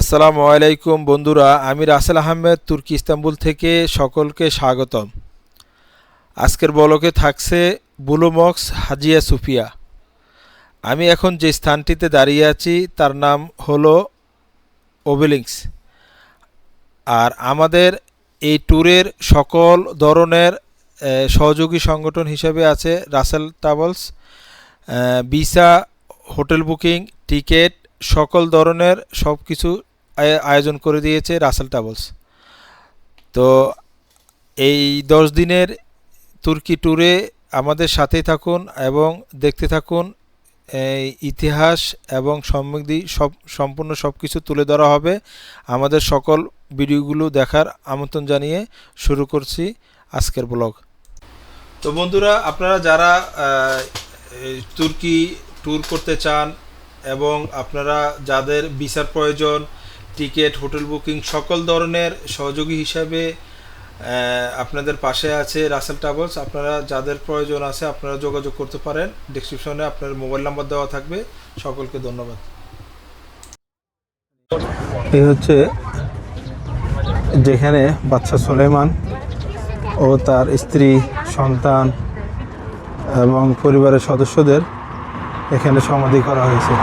আসসালামু আলাইকুম বন্ধুরা, আমি রাসেল আহমেদ, তুর্কি, ইস্তাম্বুল থেকে সকলকে স্বাগতম। আজকের বলকে থাকছে বুলুমক্স হাজিয়া সুফিয়া। আমি এখন যে স্থানটিতে দাঁড়িয়ে আছি, তার নাম হলো ওবেলিংস আর আমাদের এই ট্যুরের সকল ধরনের সহযোগী সংগঠন হিসেবে আছে Rasel travels visa, hotel booking, ticket সকল ধরনের সব কিছু আয়োজন করে দিয়েছে রাসেল ট্রাভেলস। তো এই দশ দিনের তুর্কি ট্যুরে আমাদের সাথেই থাকুন এবং দেখতে থাকুন ইতিহাস এবং সমৃদ্ধি সব, সম্পূর্ণ সব কিছু তুলে ধরা হবে। আমাদের সকল ভিডিওগুলো দেখার আমন্ত্রণ জানিয়ে শুরু করছি আজকের ব্লগ। তো বন্ধুরা, আপনারা যারা তুর্কি ট্যুর করতে চান এবং আপনারা যাদের ভিসার প্রয়োজন, টিকিট, হোটেল বুকিং, সকল ধরনের সহযোগী হিসাবে আপনাদের পাশে আছে রাসেল ট্রাভেলস। আপনারা যাদের প্রয়োজন আছে আপনারা যোগাযোগ করতে পারেন। ডিসক্রিপশনে আপনার মোবাইল নাম্বার দেওয়া থাকবে। সকলকে ধন্যবাদ। এই হচ্ছে যেখানে বাচ্চা সুলেমান ও তার স্ত্রী, সন্তান এবং পরিবারের সদস্যদের এখানে সমাধি করা হয়েছে।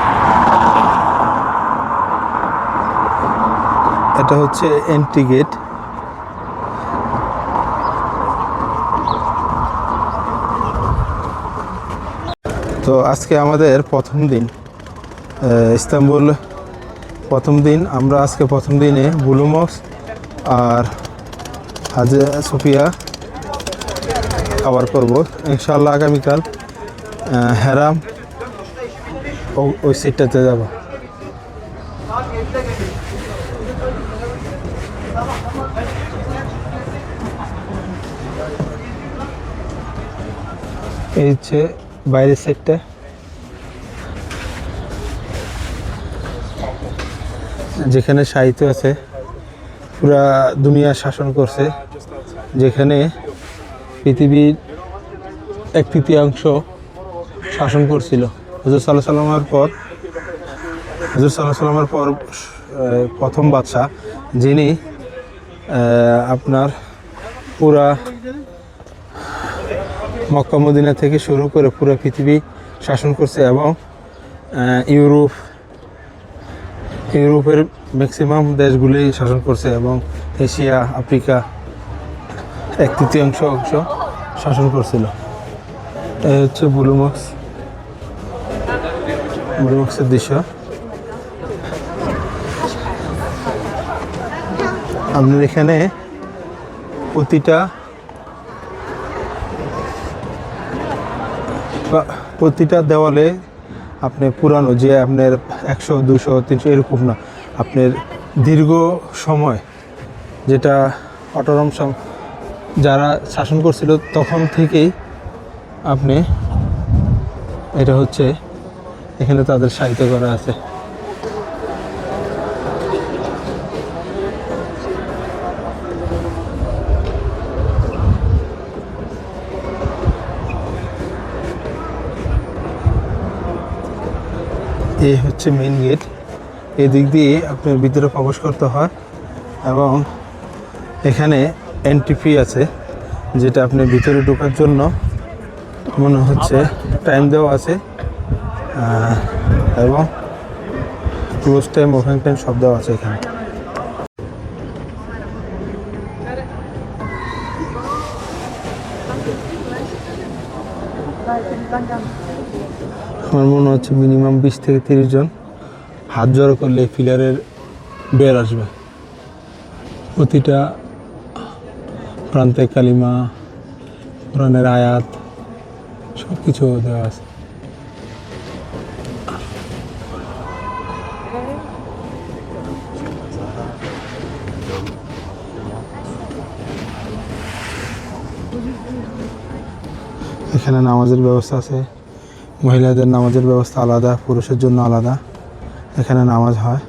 এটা হচ্ছে এন্ট্রি গেট তো আজকে আমাদের প্রথম দিন ইস্তাম্বুল, প্রথম দিন, আমরা আজকে প্রথম দিনে বুলুমক্স আর হাজে সুফিয়া কভার করব। ইনশাল্লাহ আগামীকাল হেরাম ওই সিটটাতে যাব। এই হচ্ছে বাইরের সেটটা যেখানে সাহিত্য আছে, পুরা দুনিয়া শাসন করছে, যেখানে পৃথিবীর এক তৃতীয়াংশ শাসন করছিল। হজর সাল্লাহ সাল্লামের পর, হজর সাল্লাহ সাল্লামের পর প্রথম বাদশাহ, যিনি আপনার পুরা মক্কা মদিনা থেকে শুরু করে পুরো পৃথিবী শাসন করছে এবং ইউরোপ, ইউরোপের ম্যাক্সিমাম দেশগুলি শাসন করছে এবং এশিয়া, আফ্রিকা, এক তৃতীয়াংশ অংশ শাসন করছিল। এই হচ্ছে বুলুমক্স। বুলুমক্সের দৃশ্য আপনার এখানে প্রতিটা প্রতিটা দেওয়ালে আপনি পুরানো যে আপনার একশো, দুশো, তিনশো এরকম না, আপনার দীর্ঘ সময় যেটা অটরম যারা শাসন করছিল তখন থেকেই আপনি, এটা হচ্ছে এখানে তাদের সাহিত্য করা আছে। এই হচ্ছে মেন গেট এই দিক দিয়ে আপনার ভিতরে প্রবেশ করতে হয় এবং এখানে এন্ট্রি ফি আছে যেটা আপনি ভিতরে ঢোকার জন্য মনে হচ্ছে টাইম দেওয়া আছে। এবং ক্লোজ টাইম ওপেন টাইম সব দেওয়া আছে এখানে। আমার মনে হচ্ছে মিনিমাম বিশ থেকে তিরিশ জন হাত জড়ো করলে ফিলারের বের আসবে। প্রতিটা প্রান্তে কালিমা, কোরআনের আয়াত সব কিছু দেওয়া আছে। এখানে নামাজের ব্যবস্থা আছে। মহিলাদের নামাজের ব্যবস্থা আলাদা পুরুষের জন্য আলাদা। এখানে নামাজ হয়।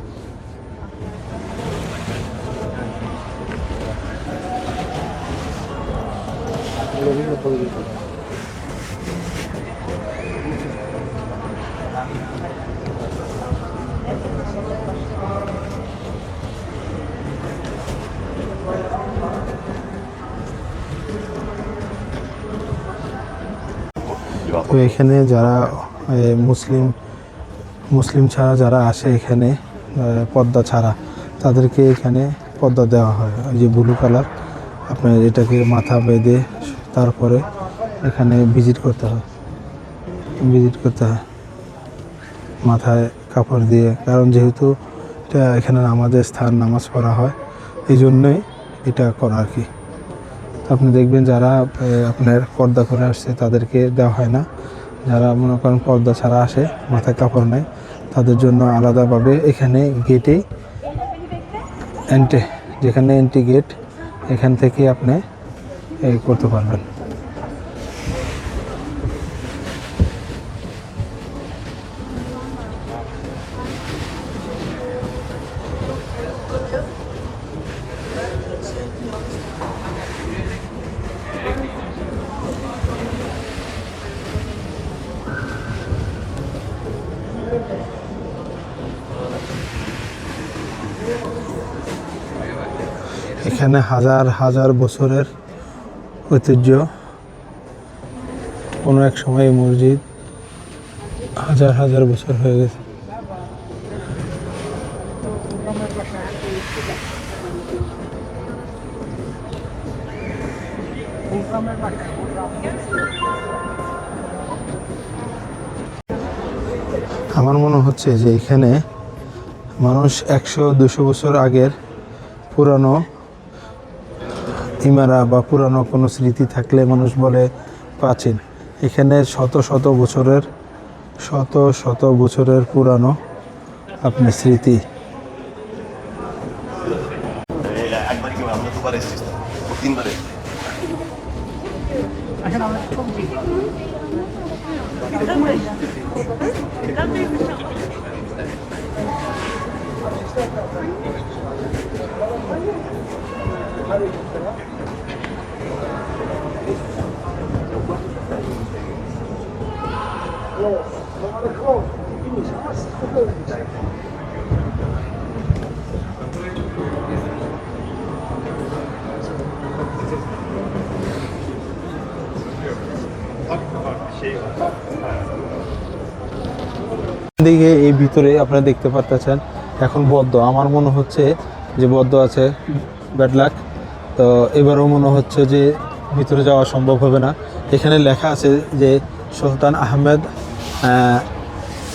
তো এখানে যারা মুসলিম মুসলিম ছাড়া যারা আসে এখানে পর্দা ছাড়া, তাদেরকে এখানে পর্দা দেওয়া হয়। ওই যে ব্লু কালার আপনার এটাকে মাথা বেঁধে তারপরে এখানে ভিজিট করতে হয়। ভিজিট করতে হয়। মাথায় কাপড় দিয়ে, কারণ যেহেতু এটা এখানে আমাদের স্থান, নামাজ পড়া হয়, এই জন্যই এটা করা আর কি। আপনি দেখবেন যারা আপনার পর্দা করে আসছে, তাদেরকে দেওয়া হয় না। যারা মনে করেন পর্দা ছাড়া আসে, মাথায় কাপড় নেয় তাদের জন্য আলাদাভাবে এখানে গেটে এন্টে যেখানে এন্ট্রি গেট এখান থেকে আপনি করতে পারবেন। এখানে হাজার হাজার বছরের ঐতিহ্য। কোনো এক সময় মসজিদ হাজার হাজার বছর হয়ে গেছে। আমার মনে হচ্ছে যে এখানে মানুষ একশো, দুশো বছর আগের পুরানো ইমারা বা পুরানো কোনো স্মৃতি থাকলে মানুষ বলে প্রাচীন এখানে শত শত বছরের, শত শত বছরের পুরানো আপনি স্মৃতি। ভিতরে আপনারা দেখতে পাচ্ছেন এখন বদ্ধ। আমার মনে হচ্ছে যে বদ্ধ আছে ব্যাড লাক তো এবারও মনে হচ্ছে যে ভিতরে যাওয়া সম্ভব হবে না। এখানে লেখা আছে যে সুলতান আহমেদ আহ,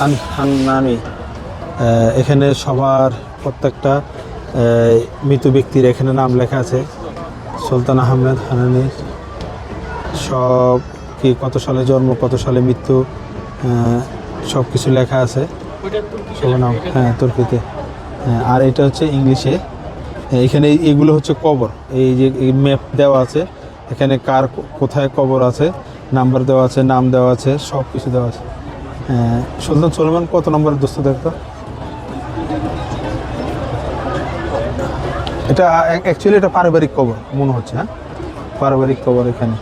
আন- হান্নানি আহ, এখানে সবার প্রত্যেকটা মৃত ব্যক্তির এখানে নাম লেখা আছে। সুলতান আহমেদ হানানি সব কি কত সালে জন্ম কত সালে মৃত্যু সব কিছু লেখা আছে। নাম। হ্যাঁ তুর্কিতে হ্যাঁ, আর এটা হচ্ছে ইংলিশে। হ্যাঁ, এখানে এগুলো হচ্ছে কবর। এই যে ম্যাপ দেওয়া আছে এখানে কার কোথায় কবর আছে নাম্বার দেওয়া আছে নাম দেওয়া আছে সব কিছু দেওয়া আছে। হ্যাঁ, সুলতান সুলেমান কত নম্বরের দোস্ত দেখতো এটা অ্যাকচুয়ালি এটা পারিবারিক কবর মনে হচ্ছে হ্যাঁ? পারিবারিক কবর এখানে।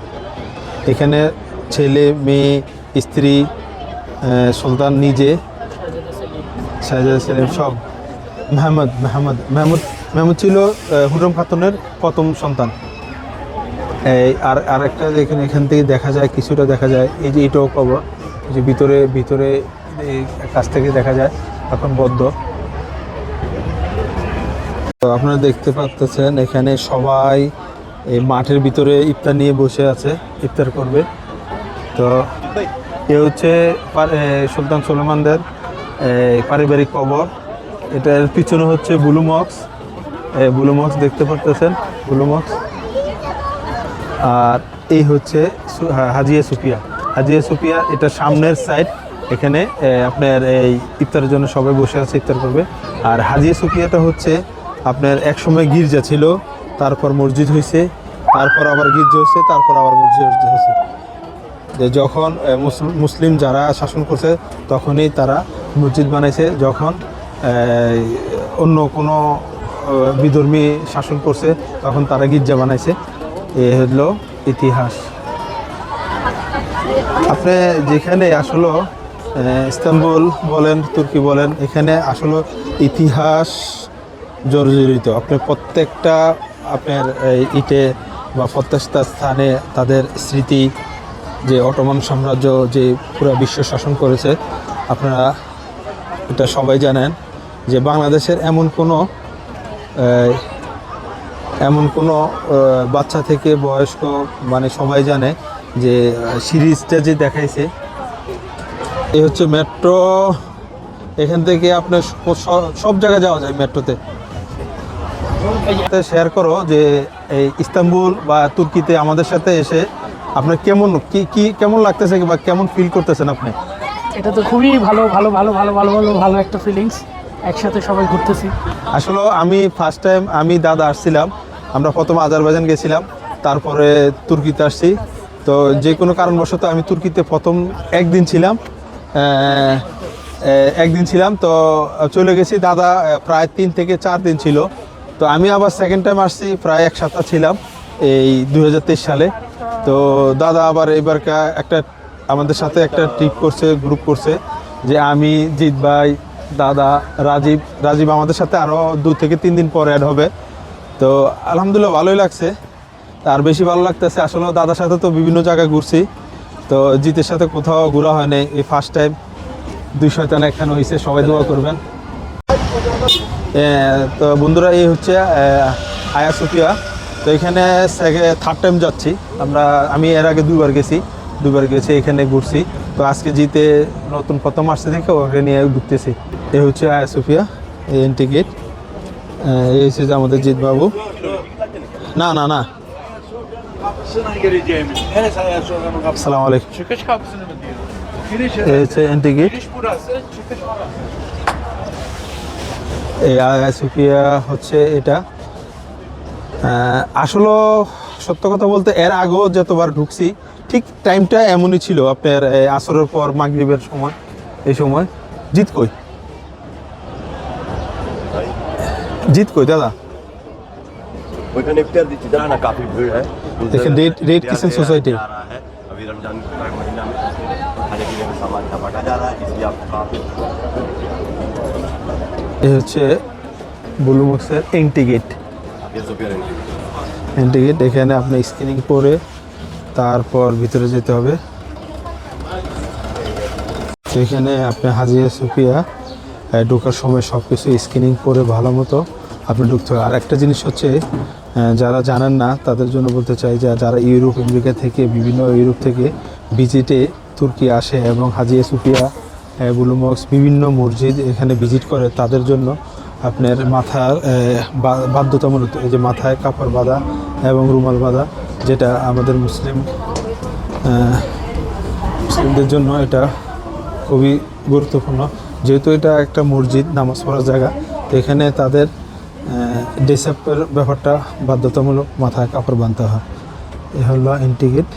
এখানে ছেলে মেয়ে স্ত্রী সুলতান নিজে শাহজাদা সেলিম সব। মেহমদ মেহমদ, মেহমুদ মেহমুদ ছিল হুরম খাতুনের প্রথম সন্তান। এই আর আর একটা এখানে এখান থেকে দেখা যায়, কিছুটা দেখা যায়, এই যে এটাও কবর যে ভিতরে ভিতরে কাছ থেকে দেখা যায় এখন বদ্ধ। তো আপনারা দেখতে পাচ্ছেন, এখানে সবাই এই মাঠের ভিতরে ইফতার নিয়ে বসে আছে, ইফতার করবে। তো এ হচ্ছে সুলতান সুলেমানদের পারিবারিক কবর। এটার পিছনে হচ্ছে ব্লু মক্স। ব্লু মক্স দেখতে পাচ্ছেন ব্লু মক্স। আর এই হচ্ছে হাজিয়া সুফিয়া। হাজিয়া সুফিয়া, এটা সামনের সাইড এখানে আপনার এই ইফতারের জন্য সবাই বসে আছে, ইফতার করবে। আর হাজিয়া সুফিয়াটা হচ্ছে আপনার এক সময় গির্জা ছিল, তারপর মসজিদ হয়েছে তারপর আবার গির্জা হয়েছে তারপর আবার মসজিদ হয়েছে যে যখন মুসলিম যারা শাসন করছে তখনই তারা মসজিদ বানাইছে। যখন অন্য কোনো বিধর্মী শাসন করছে তখন তারা গির্জা বানাইছে। এ হলো ইতিহাস। আপনি যেখানে আসলে আহ, ইস্তানবুল বলেন তুর্কি বলেন এখানে আসলে ইতিহাস জর্জরিত। আপনি প্রত্যেকটা আপনার ইটে বা প্রত্যেকটা স্থানে তাদের স্মৃতি যে অটোমান সাম্রাজ্য যে পুরো বিশ্ব শাসন করেছে, আপনারা এটা সবাই জানেন যে বাংলাদেশের এমন কোনো এমন কোনো বাচ্চা থেকে বয়স্ক মানে সবাই জানে যে সিরিজটা যে দেখাইছে এই হচ্ছে মেট্রো, এখান থেকে আপনার সব জায়গায় যাওয়া যায় মেট্রোতে। শেয়ার করো যে এই ইস্তাম্বুল বা তুর্কিতে আমাদের সাথে এসে আপনার কেমন কি কি কেমন লাগতেছে বা কেমন ফিল করতেছেন আপনি? এটা তো খুবই ভালো ভালো ভালো ভালো ভালো ভালো ভালো একটা ফিলিংস একসাথে সবাই ঘুরতেছি। আসলে আমি ফার্স্ট টাইম আমি দাদা আসছিলাম। আমরা প্রথম আজারবাইজান গেছিলাম তারপরে তুর্কিতে আসছি। তো যে কোনো কারণবশত আমি তুর্কিতে প্রথম একদিন ছিলাম। একদিন ছিলাম তো চলে গেছি। দাদা প্রায় তিন থেকে চার দিন ছিল। তো আমি আবার সেকেন্ড টাইম আসছি প্রায় এক সপ্তাহ ছিলাম এই দু হাজার তেইশ সালে। তো দাদা আবার এবারকার একটা আমাদের সাথে একটা ট্রিপ করছে গ্রুপ করছে, যে আমি, জিৎ ভাই, দাদা, রাজীব রাজীব আমাদের সাথে আরও দু থেকে তিন দিন পরে অ্যাড হবে। তো আলহামদুলিল্লাহ ভালোই লাগছে। আর বেশি ভালো লাগতেছে আসলে দাদার সাথে তো বিভিন্ন জায়গায় ঘুরছি। তো জিতের সাথে কোথাও ঘোরা হয়নি এই ফার্স্ট টাইম দুই শয়তান এখানে হয়েছে সবাই দোয়া করবেন। তো বন্ধুরা, এই হচ্ছে আয়া সুফিয়া। তো এখানে থার্ড টাইম যাচ্ছি। আমরা, আমি এর আগে দুবার গেছি দুবার গেছি, এখানে ঘুরছি। তো আজকে জিতে নতুন প্রথম আসছে দেখে ওকে নিয়ে ঘুরতেছি। এই হচ্ছে আয়া সুফিয়া, এই এন্ট্রি গেট। এই হচ্ছে আমাদের জিৎ বাবু না না। না আলাইকুম। এই হচ্ছে গেট। এই সুফিয়া হচ্ছে এটা। আসলে সত্য কথা বলতে এর আগেও যতবার ঢুকছি ঠিক টাইমটা এমনই ছিল আপনার এই আসরের পর মাগরিবের সময় এই সময় জিত কই জিত কই দাদা ওইখানে ইফতার দিচ্ছি জানা না কাফি ভিড় হ্যাঁ देखिए, रेड- रेड किचन सोसाइटी। आ रहा है अभी रमजान का महीना में खाने पीने में सामान का बांटा जा रहा है इसलिए आपको काफी এই হচ্ছে বুলুমক্সের এন্ট্রি গেট হ্যান্ডিগেট এখানে আপনি স্ক্রিনিং করে তারপর ভিতরে যেতে হবে। এখানে আপনি হাজিরা সুফিয়া ঢোকার সময় সব কিছু স্ক্রিনিং করে ভালো মতো আপনি ঢুকতে হবে। আর একটা জিনিস হচ্ছে যারা জানেন না, তাদের জন্য বলতে চাই যে যারা ইউরোপ, আমেরিকা থেকে, বিভিন্ন ইউরোপ থেকে ভিজিটে তুর্কি আসে এবং হাজিয়া সুফিয়া বুলুমক্স বিভিন্ন মসজিদ এখানে ভিজিট করে, তাদের জন্য আপনার মাথার বাধ্যতামূলক যে মাথায় কাপড় বাঁধা এবং রুমাল বাঁধা, যেটা আমাদের মুসলিম মুসলিমদের জন্য এটা খুবই গুরুত্বপূর্ণ। যেহেতু এটা একটা মসজিদ, নামাজ পড়ার জায়গা, তো এখানে তাদের ডেসাপের ব্যাপারটা বাধ্যতামূলক মাথায় কাপড় বাঁধতে হয়। এ হলো ইন্টিগেট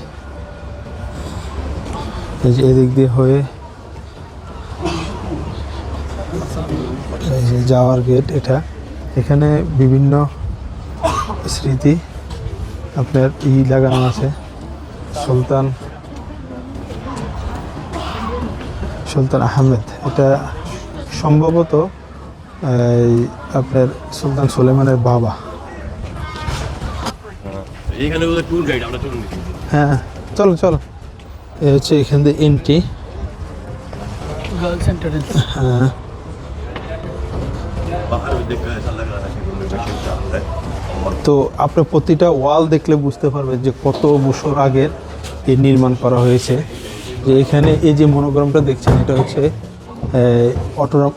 এই যে এদিক দিয়ে হয়ে এই যে যাওয়ার গেট এটা। এখানে বিভিন্ন স্মৃতি আপনার ই লাগানো আছে। সুলতান সুলতান আহমেদ। এটা সম্ভবত এই আপনার সুলতান সুলেমানের বাবা। হ্যাঁ চলো চলো। এ হচ্ছে এখান দিয়ে এন্ট্রি গার্লস এন্টারেন্স হ্যাঁ। তো আপনি প্রতিটা ওয়াল দেখলে বুঝতে পারবেন যে কত বছর আগের এই নির্মাণ করা হয়েছে। যে এখানে এই যে মনোগ্রামটা দেখছেন, এটা হচ্ছে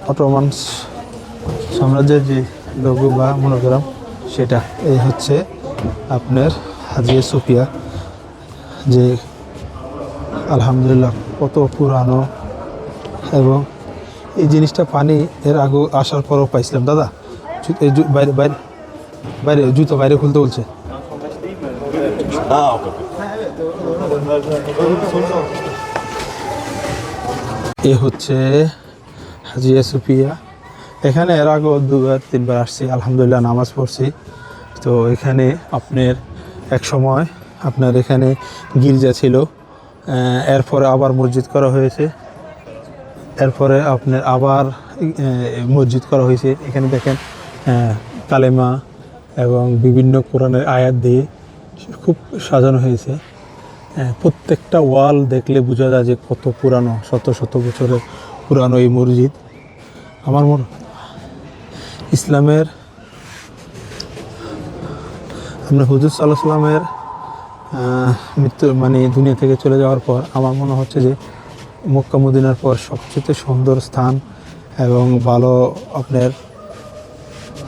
অটোমান সাম্রাজ্যের যে লোগো বা মনোগ্রাম, সেটা। এই হচ্ছে আপনার হাজিয়া সুফিয়া, যে আলহামদুলিল্লাহ কত পুরানো। এবং এই জিনিসটা পানি এর আগে আসার পরও পাইছিলাম। দাদা বাইরে বাইরে বাইরে জুতো বাইরে খুলতে বলছে। ah, এ হচ্ছে হাজিয়া সুফিয়া। এখানে এর আগে দুবার তিনবার আসছি আলহামদুলিল্লাহ নামাজ পড়ছি। তো এখানে আপনার এক সময় আপনার এখানে গির্জা ছিল। এরপরে আবার মসজিদ করা হয়েছে। এরপরে আপনার আবার মসজিদ করা হয়েছে। এখানে দেখেন কালেমা এবং বিভিন্ন কোরআনের আয়াত দিয়ে খুব সাজানো হয়েছে। প্রত্যেকটা ওয়াল দেখলে বোঝা যায় যে কত পুরানো, শত শত বছরের পুরানো এই মসজিদ। আমার মনে ইসলামের আমরা হুজুর সাল্লাহ সাল্লামের মৃত্যু মানে দুনিয়া থেকে চলে যাওয়ার পর আমার মনে হচ্ছে যে মক্কা মদিনার পর সবচেয়ে সুন্দর স্থান এবং ভালো আপনার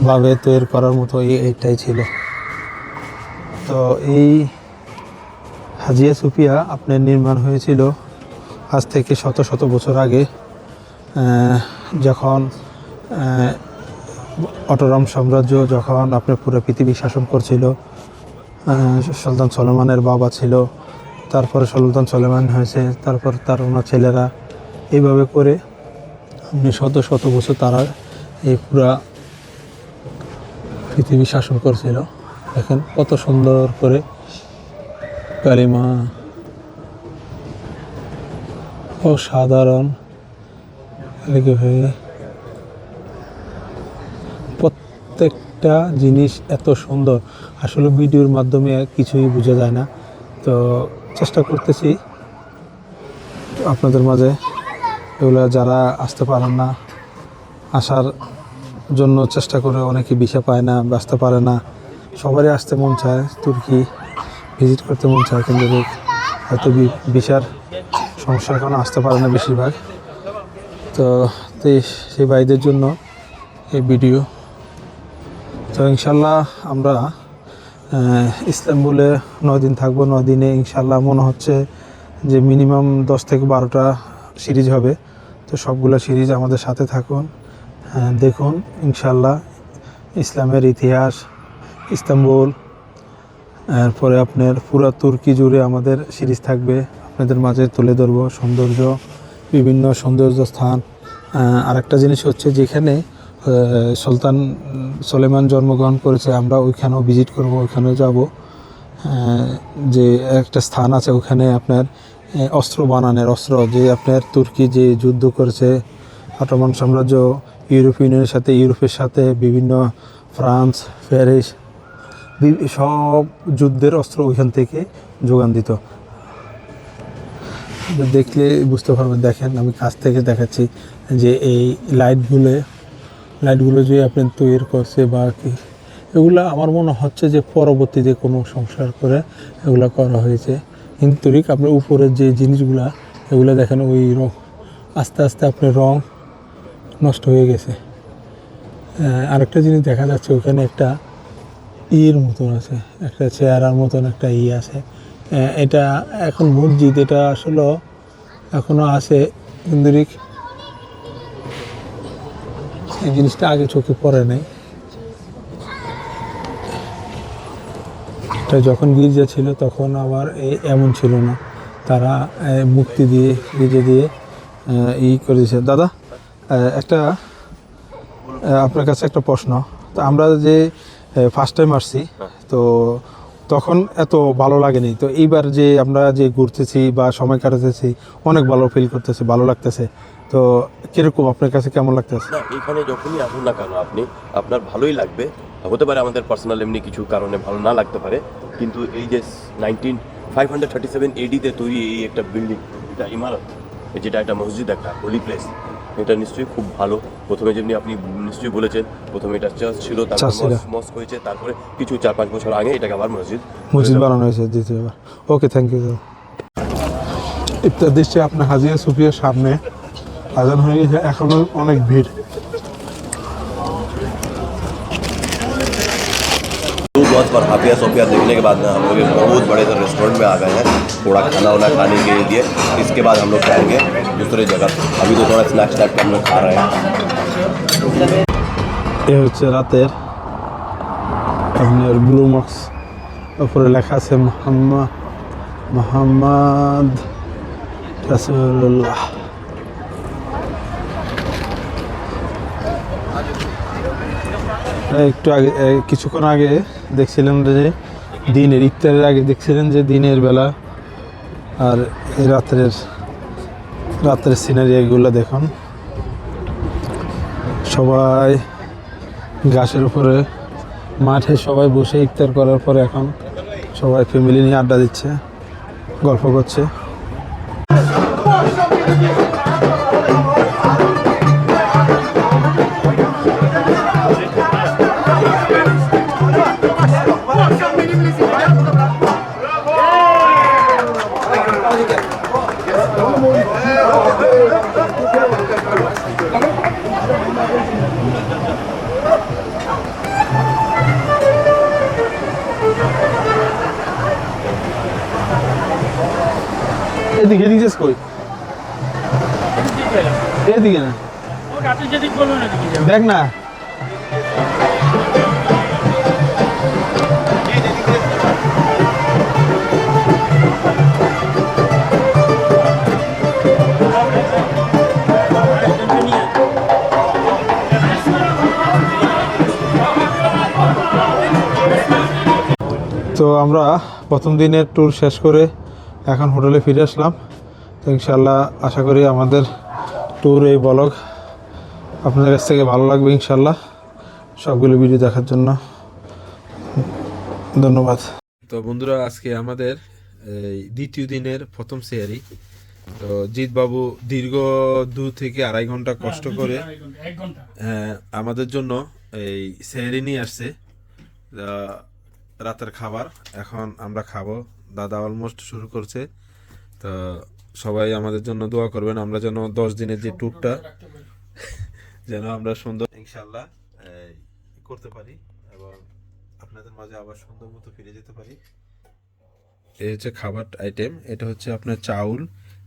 ভাবে তৈরি করার মতো এই এইটাই ছিল। তো এই হাজিয়া সুফিয়া আপনার নির্মাণ হয়েছিল আজ থেকে শত শত বছর আগে। যখন অটোরাম সাম্রাজ্য যখন আপনার পুরো পৃথিবী শাসন করছিল সুলতান সলেমানের বাবা ছিল, তারপরে সুলতান সলেমান হয়েছে, তারপর তার ওনার ছেলেরা। এইভাবে করে আপনি শত শত বছর তারা এই পুরা পৃথিবী শাসন করছিল। দেখেন কত সুন্দর করে কালিমা। অসাধারণ। প্রত্যেকটা জিনিস এত সুন্দর। আসলে ভিডিওর মাধ্যমে কিছুই বোঝা যায় না। তো চেষ্টা করতেছি। আপনাদের মাঝে এগুলো যারা আসতে পারেন না, আসার জন্য চেষ্টা করে অনেকে ভিসা পায় না বা আসতে পারে না। সবারই আসতে মন চায়, তুর্কি ভিজিট করতে মন চায় কিন্তু হয়তো ভিসার সমস্যার কারণে আসতে পারে না বেশিরভাগ। তো সেই ভাইদের জন্য এই ভিডিও। তো ইনশাল্লাহ আমরা ইস্তাম্বুলে নয় দিন থাকব, নয় দিনে ইনশাল্লাহ মনে হচ্ছে যে মিনিমাম দশ থেকে বারোটা সিরিজ হবে। তো সবগুলো সিরিজ আমাদের সাথে থাকুন। দেখুন, ইনশাল্লাহ, ইসলামের ইতিহাস, ইস্তাম্বুল, এরপরে আপনার পুরো তুর্কি জুড়ে আমাদের সিরিজ থাকবে। আপনাদের মাঝে তুলে ধরবো সৌন্দর্য, বিভিন্ন সৌন্দর্য স্থান। আরেকটা জিনিস হচ্ছে যেখানে সুলতান সলেমান জন্মগ্রহণ করেছে, আমরা ওইখানেও ভিজিট করব, ওইখানেও যাব। যে একটা স্থান আছে, ওখানে আপনার অস্ত্র বানানোর, অস্ত্র, যে আপনার তুর্কি যে যুদ্ধ করেছে অটোমান সাম্রাজ্য, ইউরোপ ইউনিয়নের সাথে, ইউরোপের সাথে, বিভিন্ন ফ্রান্স, প্যারিস সব যুদ্ধের অস্ত্র ওইখান থেকে যোগান দিত। দেখলে বুঝতে পারবেন, দেখেন আমি কাছ থেকে দেখাচ্ছি যে এই লাইটগুলো লাইটগুলো যে আপনি তৈরি করছে বা কি, এগুলো আমার মনে হচ্ছে যে পরবর্তীতে কোনো সংসার করে এগুলো করা হয়েছে। কিন্তু আপনার উপরের যে জিনিসগুলা, এগুলো দেখেন ওই রং, আস্তে আস্তে আপনার রং নষ্ট হয়ে গেছে। আরেকটা জিনিস দেখা যাচ্ছে ওখানে একটা ইয়ের মতন আছে একটা চেয়ারার মতন একটা ই আছে। আহ, এটা এখন মসজিদ এটা আসলে এখনও আছে। ইন্দুরিক এই জিনিসটা আগে চোখে পড়ে নাই। যখন গির্জা ছিল তখন আবার এই এমন ছিল না। তারা মুক্তি দিয়ে গির্জা দিয়ে ই করেছে। দাদা? একটা আপনার কাছে একটা প্রশ্ন। তো আমরা যে ফার্স্ট টাইম আসছি, তো তখন এত ভালো লাগেনি। তো এইবার যে আমরা যে ঘুরতেছি বা সময় কাটাতেছি, অনেক ভালো ফিল করতেছে, ভালো লাগতেছে। তো কীরকম, আপনার কাছে কেমন লাগতেছে? না, এখানে যখনই আসুন না কেন, আপনি, আপনার ভালোই লাগবে। হতে পারে আমাদের পার্সোনাল এমনি কিছু কারণে ভালো না লাগতে পারে, কিন্তু এই যে nineteen five hundred thirty seven এডিতে তৈরি এই একটা বিল্ডিং এটা ইমারত, যেটা একটা মসজিদ, একটা হোলি প্লেস এটা নিশ্চয়ই খুব ভালো। প্রথমে যেমনি আপনি নিশ্চয়ই বলেছেন প্রথমে এটা চার্চ ছিল তারপর মস্ক হয়েছে তারপরে কিছু চার পাঁচ বছর আগে এটাকে আবার মসজিদ মসজিদ বানানো হয়েছে দ্বিতীয়বার ওকে থ্যাংক ইউ ইফতার দিচ্ছে আপনার হাজিয়া সুফিয়ার সামনে আজান হয়ে গেছে এখনও অনেক ভিড়। दो बहुत बार हाफिया सोफिया देखने के बाद ना हम लोग एक बहुत बड़े से रेस्टोरेंट में आ गए हैं थोड़ा खाना वाना खाने के लिए इसके बाद हम लोग जाएंगे दूसरे जगह अभी तो थोड़ा स्नैक्स टाइप का हम लोग खा रहे हैं এ হচ্ছে রাতের আপনার ব্লু মার্কস উপরে লেখা আছে মোহাম্মদ মোহাম্মদ রাসুল্লাহ একটু আগে এ, কিছুক্ষণ আগে দেখছিলেন যে দিনের, ইফতারের আগে দেখছিলেন যে দিনের বেলা আর রাত্রের রাত্রের সিনারি এগুলো দেখুন। সবাই গাছের উপরে, মাঠে সবাই বসে ইফতার করার পরে এখন সবাই ফ্যামিলি নিয়ে আড্ডা দিচ্ছে, গল্প করছে। এদিকে এদিকে কই এদিকে না। দেখ না তো আমরা প্রথম দিনের ট্যুর শেষ করে এখন হোটেলে ফিরে আসলাম। তো ইনশাল্লাহ আশা করি আমাদের ট্যুর এই ব্লগ আপনাদের কাছ থেকে ভালো লাগবে ইনশাল্লাহ সবগুলো ভিডিও দেখার জন্য ধন্যবাদ। তো বন্ধুরা আজকে আমাদের এই দ্বিতীয় দিনের প্রথম সেয়ারি তো জিৎ বাবু দীর্ঘ দু থেকে আড়াই ঘণ্টা কষ্ট করে আহ, আমাদের জন্য এই সেয়ারি নিয়ে আসছে। রাতের খাবার এখন আমরা খাব দাদা অলমোস্ট শুরু করছে। তো সবাই আমাদের জন্য দোয়া করবেন আমরা যেন দশ দিনের যে ট্যুরটা যেন আমরা সুন্দর ইনশাল্লাহ করতে পারি এবং আপনাদের মাঝে আবার সুন্দর মতো ফিরে যেতে পারি। এই হচ্ছে খাবার আইটেম এটা হচ্ছে আপনার চাউল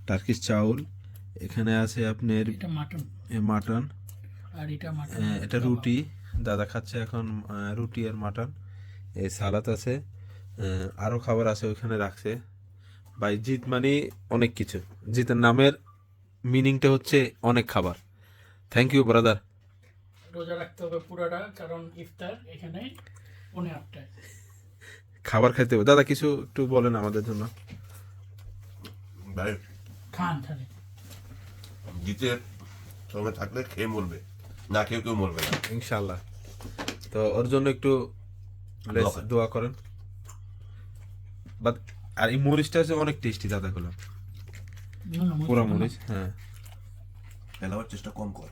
টার্কিশ চাউল। এখানে আছে আপনার এটা মাটন মাটন আর এটা মাটন এটা রুটি। দাদা খাচ্ছে এখন রুটি আর মাটন এই সালাদ আছে। আহ, আরও খাবার আছে ওইখানে রাখছে। ভাই জিত মানে অনেক কিছু। জিতের নামের মিনিংটা হচ্ছে অনেক খাবার। থ্যাংক ইউ ব্রাদার রোজা রাখতে হবে পুরোটা কারণ ইফতার এখানে পনেরো আটটায়। খাবার খাইতে হবে। দাদা কিছু একটু বলেন আমাদের জন্য। ভাই খান খালি জিতের সঙ্গে থাকলে খেয়ে মরবে। না কেউ কেউ মরবে না। ইনশাল্লাহ তো ওর জন্য একটু দোয়া করেন। বাট আর এই মরিচটা হচ্ছে অনেক টেস্টি দাদাগুলো। পুরা মরিচ হ্যাঁ। ফেলাবার চেষ্টা কম কর।